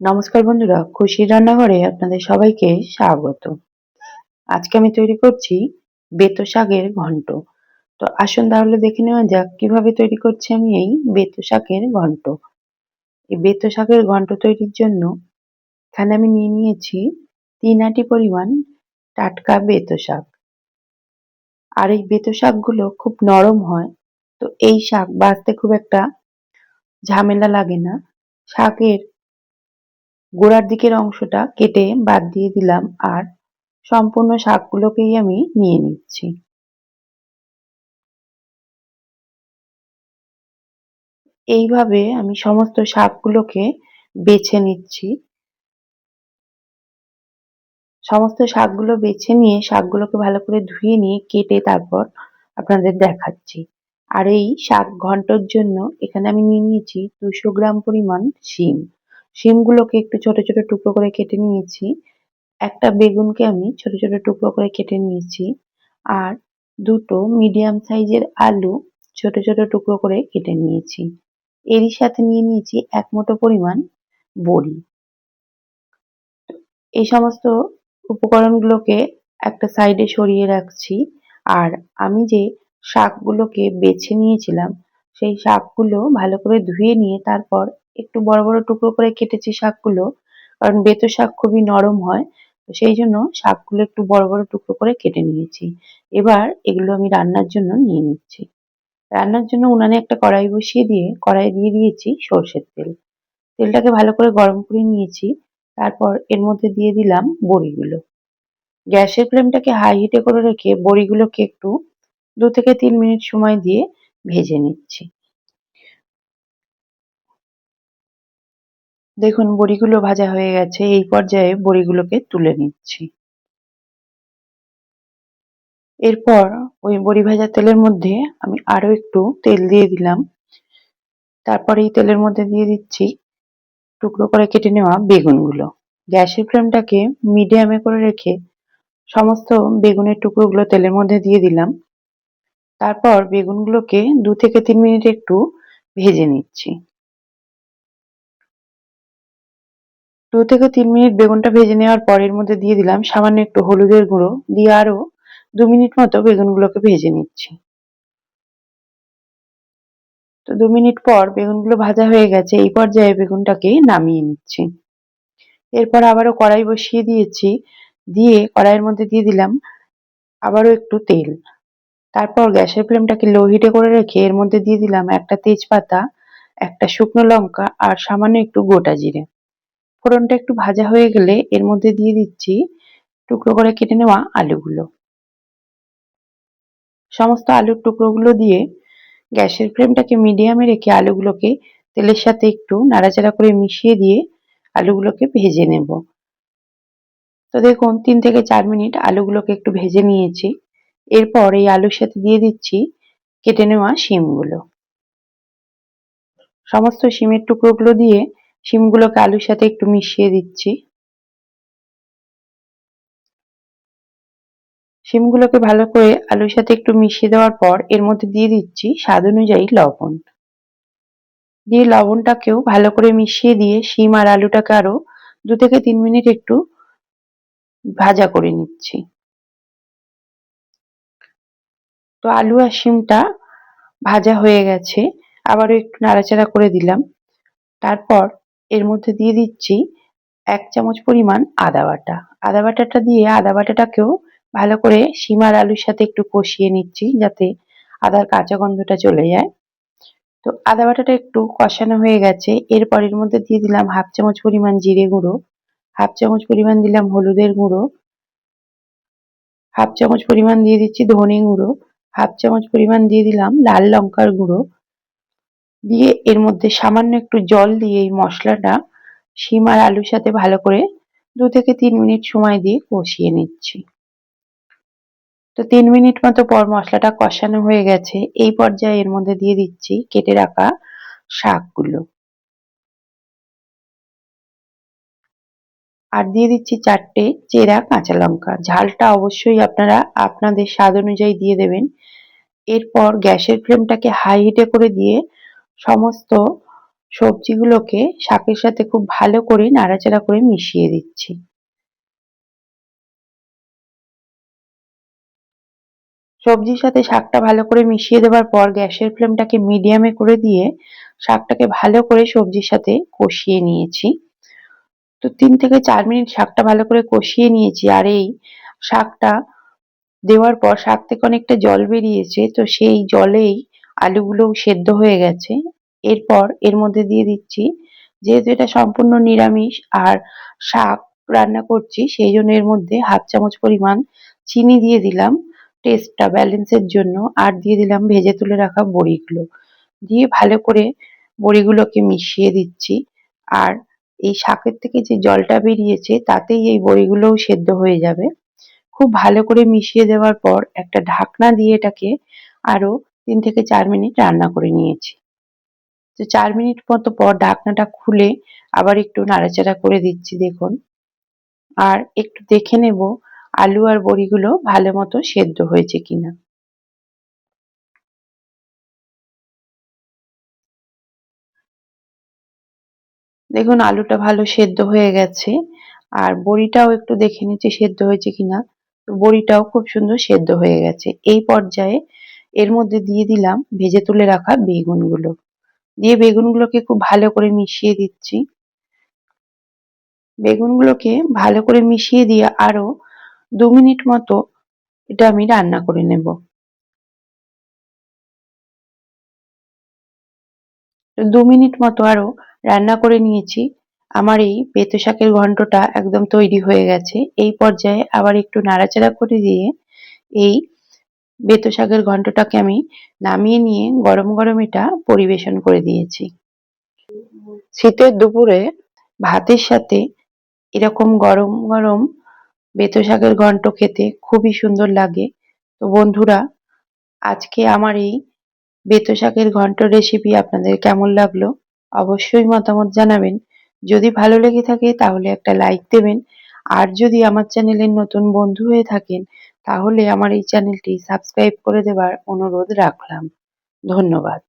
নমস্কার বন্ধুরা, খুশির রান্নাঘরে আপনাদের সবাইকে স্বাগত। আজকে আমি তৈরি করছি বেতো শাকের ঘন্ট। তো আসুন তাহলে দেখে নেওয়া যাক কীভাবে তৈরি করছি আমি এই বেতো শাকের ঘন্ট। এই বেতো শাকের ঘন্ট তৈরির জন্য এখানে আমি নিয়ে নিয়েছি তিন আটি পরিমাণ টাটকা বেতো শাক। আর এই বেতো শাকগুলো খুব নরম হয়, তো এই শাক বাঁচতে খুব একটা ঝামেলা লাগে না। শাকের গোড়ার দিকের অংশটা কেটে বাদ দিয়ে দিলাম আর সম্পূর্ণ শাকগুলোকেই আমি নিয়ে নিচ্ছি। এইভাবে আমি সমস্ত শাকগুলোকে বেছে নিচ্ছি। সমস্ত শাকগুলো বেছে নিয়ে শাকগুলোকে ভালো করে ধুয়ে নিয়ে কেটে তারপর আপনাদের দেখাচ্ছি। আর এই শাক ঘন্টর জন্য এখানে আমি নিয়ে নিয়েছি দুশো গ্রাম পরিমাণ শিম। শিমগুলোকে একটু ছোট ছোট টুকরো করে কেটে নিয়েছি। একটা বেগুনকে আমি ছোট ছোট টুকরো করে কেটে নিয়েছি। আর দুটো মিডিয়াম সাইজের আলু ছোট ছোট টুকরো করে কেটে নিয়েছি। এরই সাথে নিয়ে নিয়েছি এক মুঠো পরিমাণ বড়ি। এই সমস্ত উপকরণগুলোকে একটা সাইডে সরিয়ে রাখছি। আর আমি যে শাকগুলোকে বেছে নিয়েছিলাম, সেই শাকগুলো ভালো করে ধুয়ে নিয়ে তারপর একটু বড় বড় টুকরো করে কেটেছি শাকগুলো, কারণ বেতো শাক খুবই নরম হয়, তো সেই জন্য শাকগুলো একটু বড় বড় টুকরো করে কেটে নিয়েছি। এবার এগুলো আমি রান্নার জন্য নিয়ে নিচ্ছি। রান্নার জন্য উনানে একটা কড়াই বসিয়ে দিয়ে কড়াই দিয়ে দিয়েছি সর্ষের তেল। তেলটাকে ভালো করে গরম করে নিয়েছি, তারপর এর মধ্যে দিয়ে দিলাম বড়িগুলো। গ্যাসের ফ্লেমটাকে হাই হিটে করে রেখে বড়িগুলোকে একটু দু থেকে তিন মিনিট সময় দিয়ে ভেজে নিচ্ছি। দেখুন, বড়িগুলো ভাজা হয়ে গেছে। এই পর্যায়ে বড়িগুলোকে তুলে নিচ্ছি। এরপর ওই বড়ি ভাজা তেলের মধ্যে আমি আরও একটু তেল দিয়ে দিলাম। তারপর এই তেলের মধ্যে দিয়ে দিচ্ছি টুকরো করে কেটে নেওয়া বেগুনগুলো। গ্যাসের ফ্লেমটাকে মিডিয়ামে করে রেখে সমস্ত বেগুনের টুকরোগুলো তেলের মধ্যে দিয়ে দিলাম। তারপর বেগুনগুলোকে দু থেকে তিন মিনিট একটু ভেজে নিচ্ছি। দু থেকে তিন মিনিট বেগুনটা ভেজে নেওয়ার পর এর মধ্যে দিয়ে দিলাম সামান্য একটু হলুদের গুঁড়ো। দিয়ে আরও দু মিনিট মতো বেগুনগুলোকে ভেজে নিচ্ছি। তো দু মিনিট পর বেগুনগুলো ভাজা হয়ে গেছে, এই পর্যায়ে বেগুনটাকে নামিয়ে নিচ্ছি। এরপর আবারও কড়াই বসিয়ে দিয়েছি। দিয়ে কড়াইয়ের মধ্যে দিয়ে দিলাম আবারও একটু তেল। তারপর গ্যাসের ফ্লেমটাকে লো হিটে করে রেখে এর মধ্যে দিয়ে দিলাম একটা তেজপাতা, একটা শুকনো লঙ্কা আর সামান্য একটু গোটা জিরে। ফোড়নটা একটু ভাজা হয়ে গেলে এর মধ্যে দিয়ে দিচ্ছি টুকরো করে কেটে নেওয়া আলুগুলো। সমস্ত আলুর টুকরোগুলো দিয়ে গ্যাসের ফ্লেমটাকে মিডিয়ামে রেখে আলুগুলোকে তেলের সাথে একটু নাড়াচাড়া করে মিশিয়ে দিয়ে আলুগুলোকে ভেজে নেব। তো দেখুন, তিন থেকে চার মিনিট আলুগুলোকে একটু ভেজে নিয়েছি। এরপর এই আলুর সাথে দিয়ে দিচ্ছি কেটে নেওয়া শিমগুলো। সমস্ত শিমের টুকরোগুলো দিয়ে শিমগুলোকে আলুর সাথে একটু মিশিয়ে দিচ্ছি। শিমগুলোকে ভালো করে আলুর সাথে একটু মিশিয়ে দেওয়ার পর এর মধ্যে দিয়ে দিচ্ছি স্বাদ অনুযায়ী লবণ। দিয়ে লবণটাকেও ভালো করে মিশিয়ে দিয়ে শিম আর আলুটাকে আরও দু থেকে তিন মিনিট একটু ভাজা করে নিচ্ছি। তো আলু আর শিমটা ভাজা হয়ে গেছে। আবারও একটু নাড়াচাড়া করে দিলাম। তারপর এর মধ্যে দিয়ে দিচ্ছি এক চামচ পরিমাণ আদা বাটা। আদা বাটাটা দিয়ে আদা বাটাটাকেও ভালো করে শিমার আলুর সাথে একটু কষিয়ে নিচ্ছি যাতে আদার কাঁচা গন্ধটা চলে যায়। তো আদা বাটাটা একটু কষানো হয়ে গেছে। এরপর এর মধ্যে দিয়ে দিলাম হাফ চামচ পরিমাণ জিরে গুঁড়ো, হাফ চামচ পরিমাণ দিলাম হলুদের গুঁড়ো, হাফ চামচ পরিমাণ দিয়ে দিচ্ছি ধনে গুঁড়ো, হাফ চামচ পরিমাণ দিয়ে দিলাম লাল লঙ্কার গুঁড়ো দিয়ে এর মধ্যে সামান্য একটু জল দিয়ে এই মশলাটা শিম আর আলুর সাথে ভালো করে দু থেকে তিন মিনিট সময় দিয়ে কষিয়ে নিচ্ছি। তো তিন মিনিট মতো পর মশলাটা কষানো হয়ে গেছে। এই পর্যায়ে এর মধ্যে দিয়ে দিচ্ছি কেটে রাখা শাকগুলো। আর দিয়ে দিচ্ছি চারটে চেরা কাঁচা লঙ্কা। ঝালটা অবশ্যই আপনারা আপনাদের স্বাদ অনুযায়ী দিয়ে দেবেন। এরপর গ্যাসের ফ্লেমটাকে হাই হিটে করে দিয়ে সমস্ত সবজিগুলোকে শাকের সাথে খুব ভালো করে নাড়াচাড়া করে মিশিয়ে দিচ্ছি। সবজির সাথে শাকটা ভালো করে মিশিয়ে দেওয়ার পর গ্যাসের ফ্লেমটাকে মিডিয়ামে করে দিয়ে শাকটাকে ভালো করে সবজির সাথে কষিয়ে নিয়েছি। তো তিন থেকে চার মিনিট শাকটা ভালো করে কষিয়ে নিয়েছি আর এই শাকটা দেওয়ার পর শাক থেকে অনেকটা জল বেরিয়েছে, তো সেই জলেই আলুগুলোও সেদ্ধ হয়ে গেছে। এরপর এর মধ্যে দিয়ে দিচ্ছি, যেহেতু এটা সম্পূর্ণ নিরামিষ আর শাক রান্না করছি, সেই জন্য এর মধ্যে হাফ চামচ পরিমাণ চিনি দিয়ে দিলাম টেস্টটা ব্যালেন্সের জন্য, আর দিয়ে দিলাম ভেজে তুলে রাখা বড়িগুলো। দিয়ে ভালো করে বড়িগুলোকে মিশিয়ে দিচ্ছি, আর এই শাকের থেকে যে জলটা বেরিয়েছে, তাতেই এই বড়িগুলোও সেদ্ধ হয়ে যাবে। খুব ভালো করে মিশিয়ে দেওয়ার পর একটা ঢাকনা দিয়ে এটাকে আরও তিন থেকে চার মিনিট রান্না করে নিয়েছি। তো চার মিনিট মতো পর ঢাকনাটা খুলে আবার একটু নাড়াচাড়া করে দিচ্ছি দেখুন। আর একটু দেখে নেব আলু আর বড়িগুলো ভালো মতো সেদ্ধ হয়েছে কিনা। দেখুন আলুটা ভালো সেদ্ধ হয়ে গেছে। আর বড়িটাও একটু দেখে নিচ্ছি সেদ্ধ হয়েছে কিনা। বড়িটাও খুব সুন্দর সেদ্ধ হয়ে গেছে। এই পর্যায়ে এর মধ্যে দিয়ে দিলাম ভেজে তুলে রাখা বেগুনগুলো। দিয়ে বেগুনগুলোকে খুব ভালো করে মিশিয়ে দিচ্ছি। বেগুনগুলোকে ভালো করে মিশিয়ে দিয়ে আরও দু মিনিট মতো এটা আমি রান্না করে নেব। দু মিনিট মতো আরও রান্না করে নিয়েছি। আমার এই পেতো শাকের ঘন্টটা একদম তৈরি হয়ে গেছে। এই পর্যায়ে আবার একটু নাড়াচাড়া করে দিয়ে এই বেতো শাকের ঘন্টটাকে আমি নামিয়ে নিয়ে গরম গরম এটা পরিবেশন করে দিয়েছি। শীতের দুপুরে ভাতের সাথে এরকম গরম গরম বেতো শাকের ঘন্ট খেতে খুবই সুন্দর লাগে। তো বন্ধুরা, আজকে আমার এই বেতো শাকের ঘন্ট রেসিপি আপনাদের কেমন লাগল অবশ্যই মতামত জানাবেন। যদি ভালো লেগে থাকে তাহলে একটা লাইক দেবেন। আর যদি আমার চ্যানেলের নতুন বন্ধু হয়ে থাকেন তাহলে আমার এই চ্যানেলটি সাবস্ক্রাইব করে দেবার অনুরোধ রাখলাম। ধন্যবাদ।